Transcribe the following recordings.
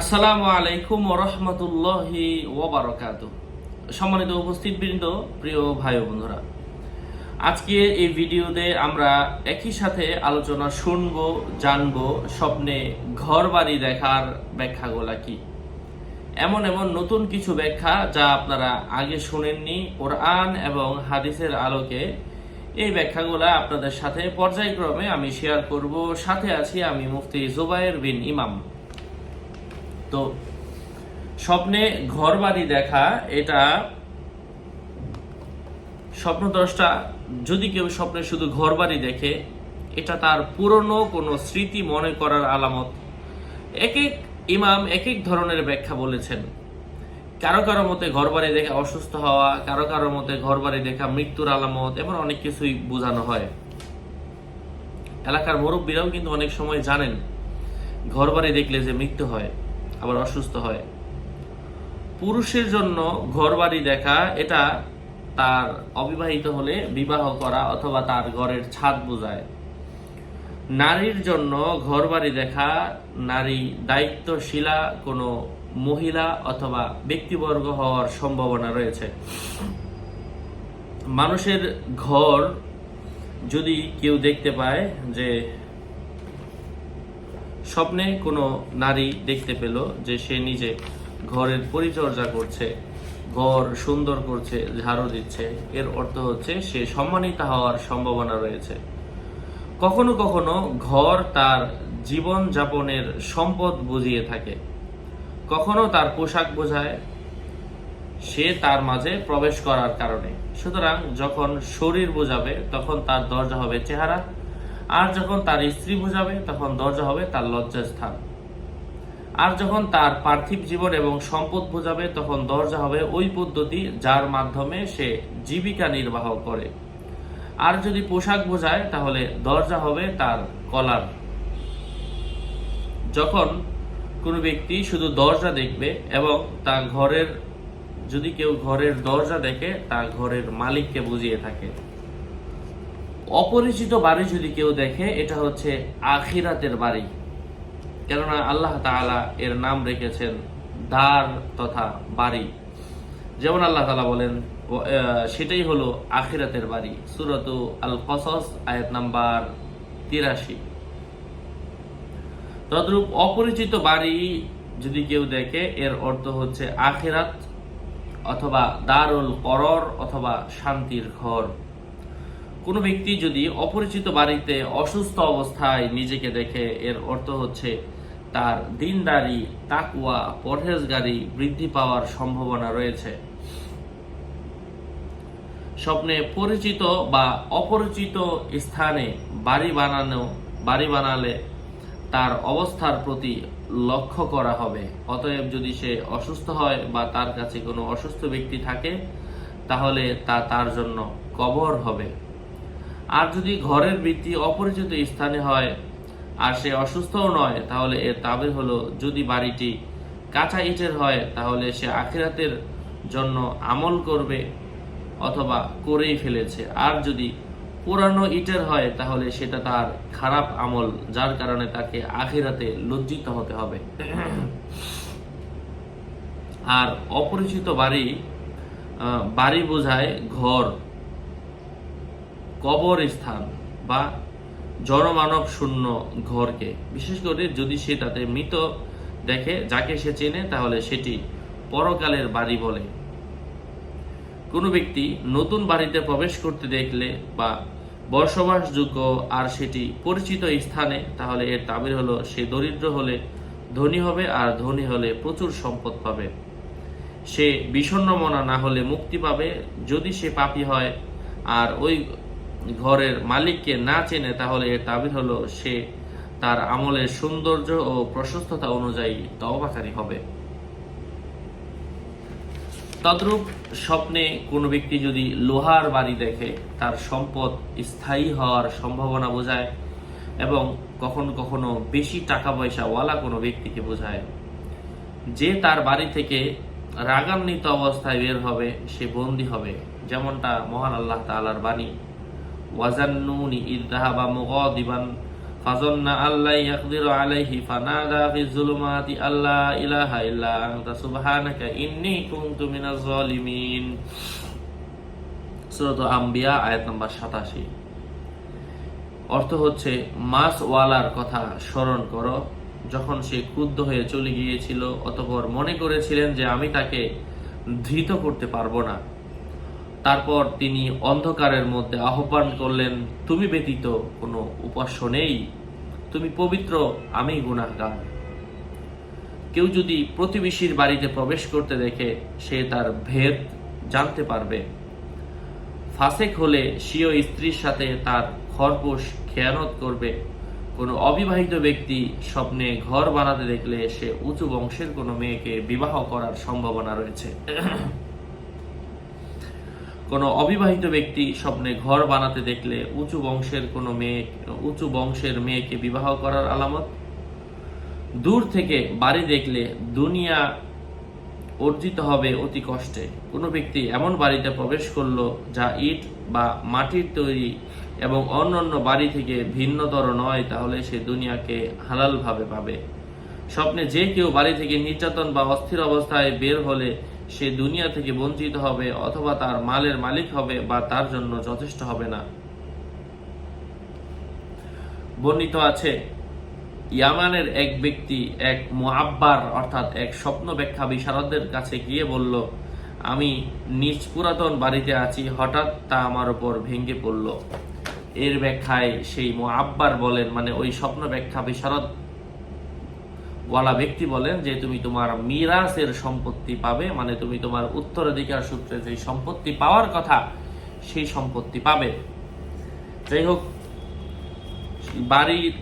আসসালামু আলাইকুম রহমতুল্লাহি ওবরাকাত সম্মানিত উপস্থিত বৃন্দ প্রিয় ভাই বন্ধুরা, আজকে এই ভিডিওতে আমরা একই সাথে আলোচনা শুনব, জানব, স্বপ্নে ঘর বাড়ি দেখার ব্যাখ্যাগুলা কি? এমন এমন নতুন কিছু ব্যাখ্যা যা আপনারা আগে শুনেননি, কোরআন এবং হাদিসের আলোকে। এই ব্যাখ্যাগুলা আপনাদের সাথে পর্যায়ক্রমে আমি শেয়ার করব। সাথে আছি আমি মুফতি জুবায়ের বিন ইমাম। তো স্বপ্নে ঘর বাড়ি দেখা, এটা স্বপ্নদ্রষ্টা, যদি কেউ স্বপ্নে শুধু ঘর বাড়ি দেখে, এটা তার পুরনো কোনো স্মৃতি মনে করার আলামত। এক এক ইমাম এক এক ধরনের ব্যাখ্যা বলেছেন। কারও কারও মতে ঘর বাড়ি দেখে অসুস্থ হওয়া, কারও কারও মতে ঘর বাড়ি দেখা মৃত্যুর আলামত, এমন অনেক কিছুই বোঝানো হয়। এলাকার মুরব্বীরাও কিন্তু অনেক সময় জানেন ঘর বাড়ি দেখলে যে মৃত্যু হয়। আবার অসুস্থ হয়। পুরুষের জন্য ঘর বাড়ি দেখা, এটা তার অবিবাহিত হলে বিবাহ করা অথবা তার ঘরের ছাদ বোঝায়। নারীর জন্য ঘর বাড়ি দেখা, নারী দায়িত্বশীলা কোনো মহিলা অথবা ব্যক্তিবর্গ হওয়ার সম্ভাবনা রয়েছে। মানুষের ঘর যদি কেউ দেখতে পায় যে স্বপ্নে কোনো নারী দেখতে পেল যে সে নিজে ঘরের পরিচর্যা করছে, ঘর সুন্দর করছে, ঝাড়ু দিচ্ছে। এর অর্থ হচ্ছে সে সম্মানিত হওয়ার সম্ভাবনা রয়েছে। কখনো কখনো ঘর তার জীবন যাপনের সম্পদ বুঝিয়ে থাকে। কখনো তার পোশাক বোঝায়। সে তার মাঝে প্রবেশ করার কারণে। সুতরাং যখন শরীর বোঝাবে, তখন তার দরজা হবে চেহারা। আর যখন তার স্ত্রী বোঝাবে, তখন দরজা হবে তার লজ্জাস্থান আর যখন তার পার্থিব জীবন এবং সম্পদ বোঝাবে, তখন দরজা হবে ওই পদ্ধতি যার মাধ্যমে সে জীবিকা নির্বাহ করে। আর যদি পোশাক বোঝায়, তাহলে দরজা হবে তার কলার। যখন কোনো ব্যক্তি শুধু দরজা দেখবে এবং তার ঘরের, যদি কেউ ঘরের দরজা দেখে, তা ঘরের মালিককে বুঝিয়ে থাকে। অপরিচিত বাড়ি যদি কেউ দেখে, এটা হচ্ছে আখিরাতের বাড়ি। কেননা আল্লাহ তাআলা এর নাম রেখেছেন দ্বার তথা বাড়ি। যেমন আল্লাহ তালা বলেন সেটাই হলো আখিরাতের বাড়ি। সুরত আল কসস আয়াত নাম্বার তিরাশি। তদ্রূপ অপরিচিত বাড়ি যদি কেউ দেখে, এর অর্থ হচ্ছে আখিরাত অথবা দারুল করর অথবা শান্তির ঘর। কোনো ব্যক্তি যদি অপরিচিত বাড়িতে অসুস্থ অবস্থায় নিজেকে দেখে, এর অর্থ হচ্ছে তার দিনদারি তাকুয়া পরহেজগারি বৃদ্ধি পাওয়ার সম্ভাবনা রয়েছে। স্বপ্নে পরিচিত বা অপরিচিত স্থানে বাড়ি বানানো, বাড়ি বানালে তার অবস্থার প্রতি লক্ষ্য করা হবে। অতএব যদি সে অসুস্থ হয় বা তার কাছে কোনো অসুস্থ ব্যক্তি থাকে, তাহলে তা তার জন্য কবর হবে। আর যদি ঘরের বৃত্তি অপরিচিত স্থানে হয় আর সে অসুস্থও নয়, তাহলে এর তাবির হলো যদি বাড়িটি কাঁচা ইটের হয়, তাহলে সে আখিরাতের জন্য আমল করবে অথবা করেই ফেলেছে। আর যদি পুরানো ইটের হয়, তাহলে সেটা তার খারাপ আমল, যার কারণে তাকে আখিরাতে লজ্জিত হতে হবে। আর অপরিচিত বাড়ি বাড়ি বোঝায় ঘর। কবর স্থান বা জনমানব শূন্য ঘরকে। বিশেষ করে যদি সে তাতে মৃত দেখে, যাকে সে চেনে, তাহলে সেটি পরকালের বাড়ি বলে। কোনো ব্যক্তি নতুন বাড়িতে প্রবেশ করতে দেখলে বা বসবাসযোগ্য আর সেটি পরিচিত স্থানে, তাহলে এর তাবির হলো, সে দরিদ্র হলে ধনী হবে আর ধনী হলে প্রচুর সম্পদ পাবে। সে বিষণ্ণ মনা না হলে মুক্তি পাবে। যদি সে পাপী হয় আর ওই ঘরের মালিককে না চেনে তাহলে এর তাবির হলো সে তার আমলের সৌন্দর্য ও প্রশস্ততা অনুযায়ী তওবাকারী হবে। তদ্রূপ স্বপ্নে কোনো ব্যক্তি যদি লোহার বাড়ি দেখে, তার সম্পদ স্থায়ী হওয়ার সম্ভাবনা বোঝায় এবং কখনো কখনো বেশি টাকা পয়সা ওয়ালা কোনো ব্যক্তিকে বোঝায়। যে তার বাড়ি থেকে রাগান্বিত অবস্থায় বের হবে, সে বন্দী হবে, যেমনটা মহান আল্লাহ তাআলার বাণী। ওয়াজান্নুনি ইদ্দাহাবা মুগাদিবান ফাজন্না আল্লাহ ইয়াকদিরু আলাইহি ফানাদা ফি যুলুমাতি আল্লা ইলাহা ইল্লা আনতা সুবহানাকা ইন্নী কুনতু মিনাজ জালিমিন সূরা আম্বিয়া আয়াত নম্বর 87 অর্থ হচ্ছে মাস ওয়ালার কথা স্মরণ করো। যখন সে ক্রুদ্ধ হয়ে চলে গিয়েছিল, অতঃপর মনে করেছিলেন যে আমি তাকে ধৃত করতে পারব না। তারপর তিনি অন্ধকারের মধ্যে আহ্বান করলেন, তুমি ব্যতীত কোনো উপাস্য নেই। তুমি পবিত্র, আমি গুণাগার। কেউ যদি প্রতিবেশীর বাড়িতে প্রবেশ করতে দেখে, সে তার ভেদ জানতে পারবে। ফাসেক হলে স্বীয় স্ত্রীর সাথে তার খরপোশ খেয়ানত করবে। কোনো অবিবাহিত ব্যক্তি স্বপ্নে ঘর বানাতে দেখলে সে উঁচু বংশের কোনো মেয়েকে বিবাহ করার সম্ভাবনা রয়েছে। কোনো অবিবাহিত ব্যক্তি স্বপ্নে ঘর বানাতে দেখলে উঁচু বংশের কোনো মেয়ে, উঁচু বংশের মেয়েকে বিবাহ করার আলামত? দূর থেকে বাড়ি দেখলে দুনিয়া অর্জিত হবে অতি কষ্টে। কোনো ব্যক্তি এমন বাড়িতে প্রবেশ করল যা ইট বা মাটির তৈরি এবং অন্যান্য বাড়ি থেকে ভিন্নতর নয়, তাহলে সে দুনিয়াকে হালালভাবে পাবে। স্বপ্নে যে কেউ বাড়ি থেকে নির্যাতন বা অস্থির অবস্থায় বের হলে সে দুনিয়া থেকে বঞ্চিত হবে অথবা তার মালের মালিক হবে বা তার জন্য যথেষ্ট হবে না। বর্ণিত আছে, ইয়ামানের এক ব্যক্তি, এক মুআব্বার, অর্থাৎ এক স্বপ্ন ব্যাখ্যা বিশারদদের কাছে গিয়ে বলল, আমি নিজ পুরাতন বাড়িতে আছি, হঠাৎ তা আমার উপর ভেঙে পড়ল। এর ব্যাখ্যায় সেই মুআব্বার বলেন মানে ওই স্বপ্ন ব্যাখ্যা বিশারদ ওয়ালা ব্যক্তি বলেন যে তুমি তোমার মিরাসের সম্পত্তি পাবে মানে তুমি তোমার উত্তরাধিকার সূত্রে যে সম্পত্তি পাওয়ার কথা সেই সম্পত্তি পাবে। যাই হোক, বাড়ির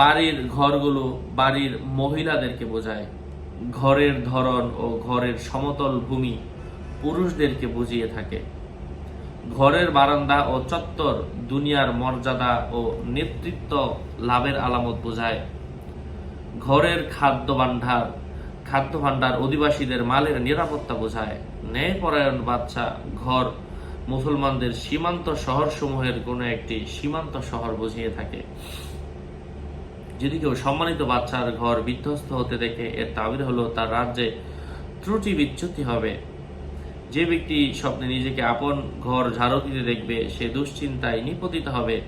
বাড়ির ঘরগুলো বাড়ির মহিলাদেরকে বোঝায়। ঘরের ধরন ও ঘরের সমতল ভূমি পুরুষদেরকে বুঝিয়ে থাকে। ঘরের বারান্দা ও চত্বর দুনিয়ার মর্যাদা ও নেতৃত্ব লাভের আলামত বোঝায়। ঘরের খাদ্য ভাণ্ডার খাদ্য ভাণ্ডার অধিবাসীদের মালের নিরাপত্তা বোঝায়। ন্যায়পরায়ণ বাচ্চা ঘর মুসলমানদের সীমান্ত শহরসমূহের কোনো একটি সীমান্ত শহর বুঝিয়ে থাকে। যদি কেউ সম্মানিত বাচ্চার ঘর বিধ্বস্ত হতে দেখে, এর তাবির হলো তার রাজ্যে ত্রুটি বিচ্যুতি হবে। যে ব্যক্তি স্বপ্নে নিজেকে আপন ঘর ঝাড়ু দিতে দেখবে, সে দুশ্চিন্তায় নিপতিত হবে।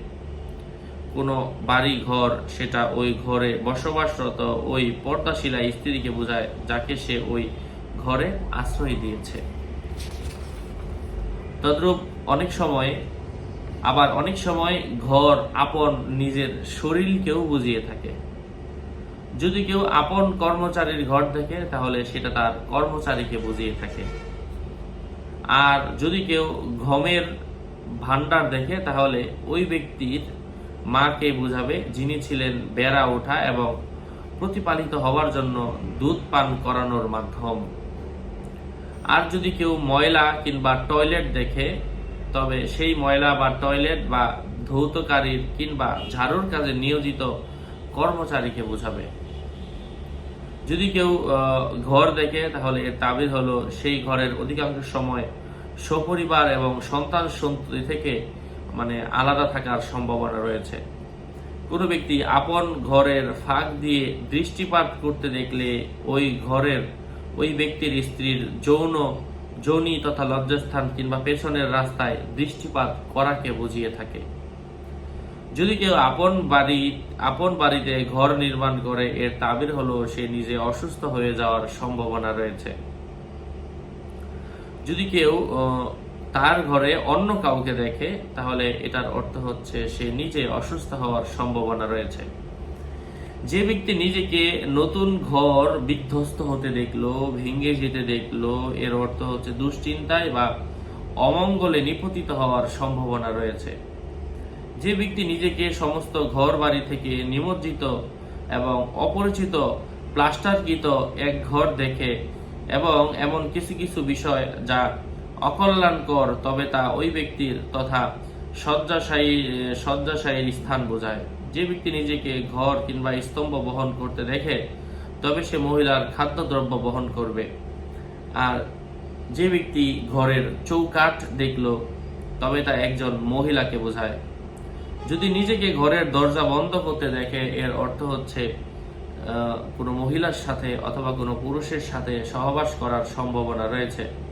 কোনো বাড়ি ঘর সেটা ওই ঘরে বসবাসরত ওই পর্দাশিলা স্ত্রীকে বোঝায়, যাকে সে ওই ঘরে আশ্রয় দিয়েছে। তদ্রূপ অনেক সময়, আবার অনেক সময় ঘর আপন নিজের শরীরকেও বুঝিয়ে থাকে। যদি কেউ আপন কর্মচারীর ঘর দেখে, তাহলে সেটা তার কর্মচারীকে বুঝিয়ে থাকে। আর যদি কেউ ঘমের ভান্ডার দেখে, তাহলে ওই ব্যক্তির মাকে বুঝাবে, যিনি ছিলেন বেড়া ওঠা এবং প্রতিপালিত হওয়ার জন্য দুধ পান করানোর মাধ্যম। আর যদি কেউ ময়লা কিংবা টয়লেট দেখে, তবে সেই ময়লা বা টয়লেট বা ধৌতকারীর কিংবা ঝাড়ুর কাজে নিয়োজিত কর্মচারীকে বোঝাবে। যদি কেউ ঘর দেখে, তাহলে এর তাবির হলো সেই ঘরের অধিকাংশ সময় সপরিবার এবং সন্তান সন্ততি থেকে মানে আলাদা থাকার সম্ভাবনা রয়েছে। কোনো ব্যক্তি আপন ঘরের ফাঁক দিয়ে দৃষ্টিপাত করতে দেখলে ওই ঘরের ওই ব্যক্তির স্ত্রীর যৌন, যৌনি তথা লজ্জাস্থান কিংবা পেছনের রাস্তায় দৃষ্টিপাত করাকে বুঝিয়ে থাকে। যদি কেউ আপন বাড়ি, আপন বাড়িতে ঘর নির্মাণ করে, এর তাবির হলো সে নিজে অসুস্থ হয়ে যাওয়ার সম্ভাবনা রয়েছে। যদি কেউ তার ঘরে অন্য কাউকে দেখে, তাহলে এটার অর্থ হচ্ছে সে নিজে অসুস্থ হওয়ার সম্ভাবনা রয়েছে। যে ব্যক্তি নিজেকে নতুন ঘর বিধ্বস্ত হতে দেখল, ভেঙে যেতে দেখল, এর অর্থ হচ্ছে দুশ্চিন্তায় বা অমঙ্গলে নিপতিত হওয়ার সম্ভাবনা রয়েছে। যে ব্যক্তি নিজেকে সমস্ত ঘর বাড়ি থেকে নিমজ্জিত এবং অপরিচিত, প্লাস্টারকৃত এক ঘর দেখে এবং এমন কিছু কিছু বিষয় যা অকল্যাণকর, তবে তা ওই ব্যক্তির তথা শয্যাশায়ী, শয্যাশায়ীর স্থান বোঝায়। যে ব্যক্তি নিজেকে ঘর কিংবা স্তম্ভ বহন করতে দেখে, তবে সে মহিলার খাদ্যদ্রব্য বহন করবে। আর যে ব্যক্তি ঘরের চৌকাঠ দেখল, তবে তা একজন মহিলাকে বোঝায়। যদি নিজেকে ঘরের দরজা বন্ধ করতে দেখে, এর অর্থ হচ্ছে কোনো মহিলার সাথে অথবা কোনো পুরুষের সাথে সহবাস করার সম্ভাবনা রয়েছে।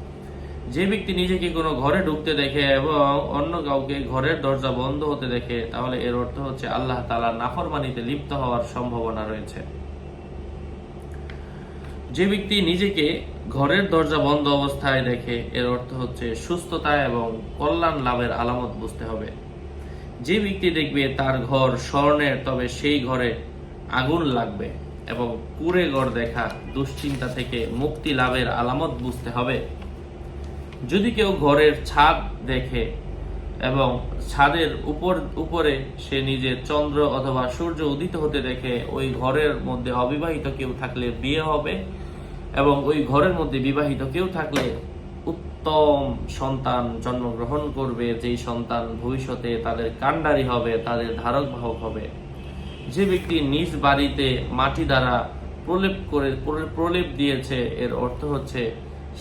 যে ব্যক্তি নিজেকে কোনো ঘরে ঢুকতে দেখে এবং অন্য কাউকে ঘরের দরজা বন্ধ হতে দেখে, তাহলে এর অর্থ হচ্ছে আল্লাহ তালা নাফরমানিতে লিপ্ত হওয়ার সম্ভাবনা রয়েছে। যে ব্যক্তি নিজেকে ঘরের দরজা বন্ধ অবস্থায় দেখে, এর অর্থ হচ্ছে সুস্থতা এবং কল্যাণ লাভের আলামত বুঝতে হবে। যে ব্যক্তি দেখবে তার ঘর স্বর্ণের, তবে সেই ঘরে আগুন লাগবে এবং কুড়ে ঘর দেখা দুশ্চিন্তা থেকে মুক্তি লাভের আলামত বুঝতে হবে। যদি কেউ ঘরের ছাদ দেখে এবং ছাদের উপর, উপরে সে নিজের চন্দ্র অথবা সূর্য উদিত হতে দেখে, ওই ঘরের মধ্যে অবিবাহিত কেউ থাকলে বিয়ে হবে এবং ওই ঘরের মধ্যে বিবাহিত কেউ থাকলে উত্তম সন্তান জন্মগ্রহণ করবে, যেই সন্তান ভবিষ্যতে তাদের কাণ্ডারি হবে, তাদের ধারক বাহক হবে। যে ব্যক্তি নিজ বাড়িতে মাটি দ্বারা প্রলেপ করে প্রলে- প্রলেপ দিয়েছে, এর অর্থ হচ্ছে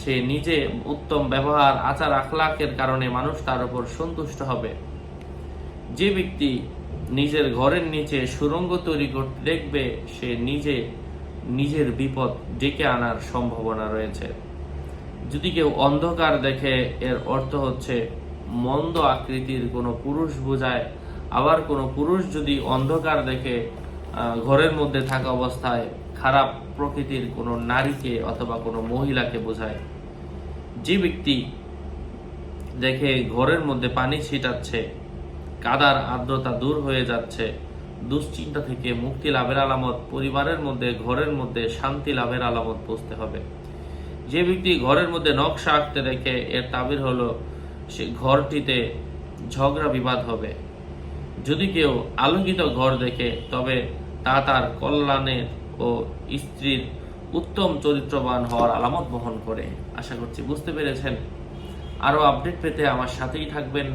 সে নিজে উত্তম ব্যবহার, আচার আখলাকের কারণে মানুষ তার উপর সন্তুষ্ট হবে। যে ব্যক্তি নিজের ঘরের নিচে সুরঙ্গ তৈরি করতে দেখবে, সে নিজে নিজের বিপদ ডেকে আনার সম্ভাবনা রয়েছে। যদি কেউ অন্ধকার দেখে, এর অর্থ হচ্ছে মন্দ আকৃতির কোনো পুরুষ বোঝায়, আবার কোনো পুরুষ যদি অন্ধকার দেখে ঘরের মধ্যে থাকা অবস্থায় খারাপ প্রকৃতির কোনো নারীকে অথবা কোনো মহিলাকে বোঝায়। যে ব্যক্তি দেখে ঘরের মধ্যে পানি ছিটাচ্ছে, কাদার আর্দ্রতা দূর হয়ে যাচ্ছে, দুশ্চিন্তা থেকে মুক্তি লাভের আলামত, পরিবারের মধ্যে, ঘরের মধ্যে শান্তি লাভের আলামত বুঝতে হবে। যে ব্যক্তি ঘরের মধ্যে নকশা আঁকতে দেখে, এর তাবির হলো, সে ঘরটিতে ঝগড়া বিবাদ হবে। যদি কেউ আলোকিত ঘর দেখে, তবে তা তার কল্যাণের ও স্ত্রীর উত্তম চরিত্রবান হওয়ার আলামত বহন করে। আশা করছি বুঝতে পেরেছেন। আরও আপডেট পেতে আমার সাথেই থাকবেন,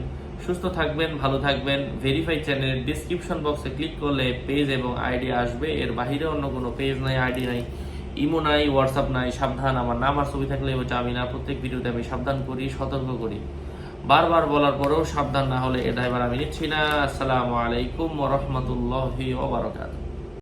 সুস্থ থাকবেন, ভালো থাকবেন। ভেরিফাই চ্যানেলের ডিসক্রিপশন বক্সে ক্লিক করলে পেজ এবং আইডি আসবে। এর বাইরে অন্য কোনো পেজ নাই আইডি নাই ইমো নাই হোয়াটসঅ্যাপ নাই, সাবধান। আমার নাম আর ছবি থাকলে ওটা আমি না। প্রত্যেক ভিডিওতে আমি সাবধান করি, সতর্ক করি। বারবার বলার পরেও সাবধান না হলে এ ড্রাইভার আমি নিচ্ছি না। আসসালামু আলাইকুম ওরহমতুল্লাহি ওবরাকাতুহু